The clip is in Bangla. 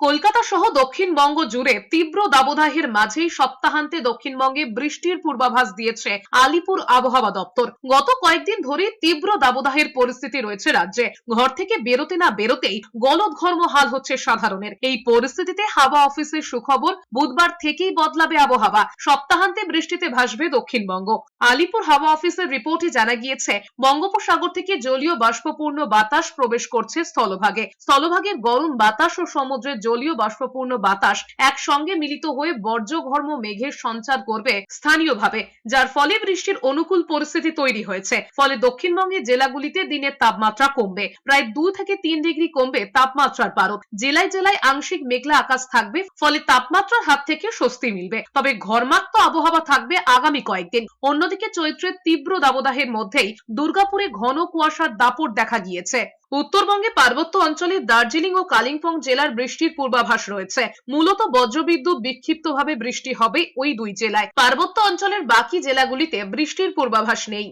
কলকাতা সহ দক্ষিণবঙ্গ জুড়ে তীব্র দাবদাহের মাঝেই সপ্তাহান্তে দক্ষিণবঙ্গে বৃষ্টির পূর্বাভাস দিয়েছে আলিপুর আবহাওয়া দপ্তর। গত কয়েকদিন ধরে তীব্র দাবদাহের পরিস্থিতি রয়েছে রাজ্যে। ঘর থেকে বেরোতে না বেরোতেই গলদঘর্ম হাল হচ্ছে সাধারণের। এই পরিস্থিতিতে হাওয়া অফিসের সুখবর বুধবার থেকেই বদলাবে আবহাওয়া। সপ্তাহান্তে বৃষ্টিতে ভাসবে দক্ষিণবঙ্গ। আলিপুর হাওয়া অফিসের রিপোর্টে জানা গিয়েছে, বঙ্গোপসাগর থেকে জলীয় বাষ্পপূর্ণ বাতাস প্রবেশ করছে স্থলভাগে। স্থলভাগের গরম বাতাস ও সমুদ্রের জলীয় বাষ্পপূর্ণ বাতাস একসঙ্গে মিলিত হয়ে বর্জ্যঘর্ম মেঘের সঞ্চার করবে স্থানীয়ভাবে, যার ফলে বৃষ্টির অনুকূল পরিস্থিতি তৈরি হয়েছে। ফলে দক্ষিণবঙ্গের জেলাগুলিতে দিনের তাপমাত্রা কমবে। প্রায় দু থেকে তিন ডিগ্রি কমবে তাপমাত্রার পারদ জেলায় জেলায় আংশিক মেঘলা আকাশ থাকবে, ফলে তাপমাত্রার হাত থেকে স্বস্তি মিলবে। তবে ঘরমাক্ত আবহাওয়া থাকবে আগামী কয়েকদিন। অন্যদিকে চৈত্রের তীব্র দাবদাহের মধ্যেই দুর্গাপুরে ঘন কুয়াশার দাপট দেখা গিয়েছে। উত্তরবঙ্গে পার্বত্য অঞ্চলে দার্জিলিং ও কালিম্পং জেলার বৃষ্টির পূর্বাভাস রয়েছে। মূলত বজ্রবিদ্যুৎ বিক্ষিপ্তভাবে বৃষ্টি হবে ওই দুই জেলায়। পার্বত্য অঞ্চলের বাকি জেলাগুলিতে বৃষ্টির পূর্বাভাস নেই।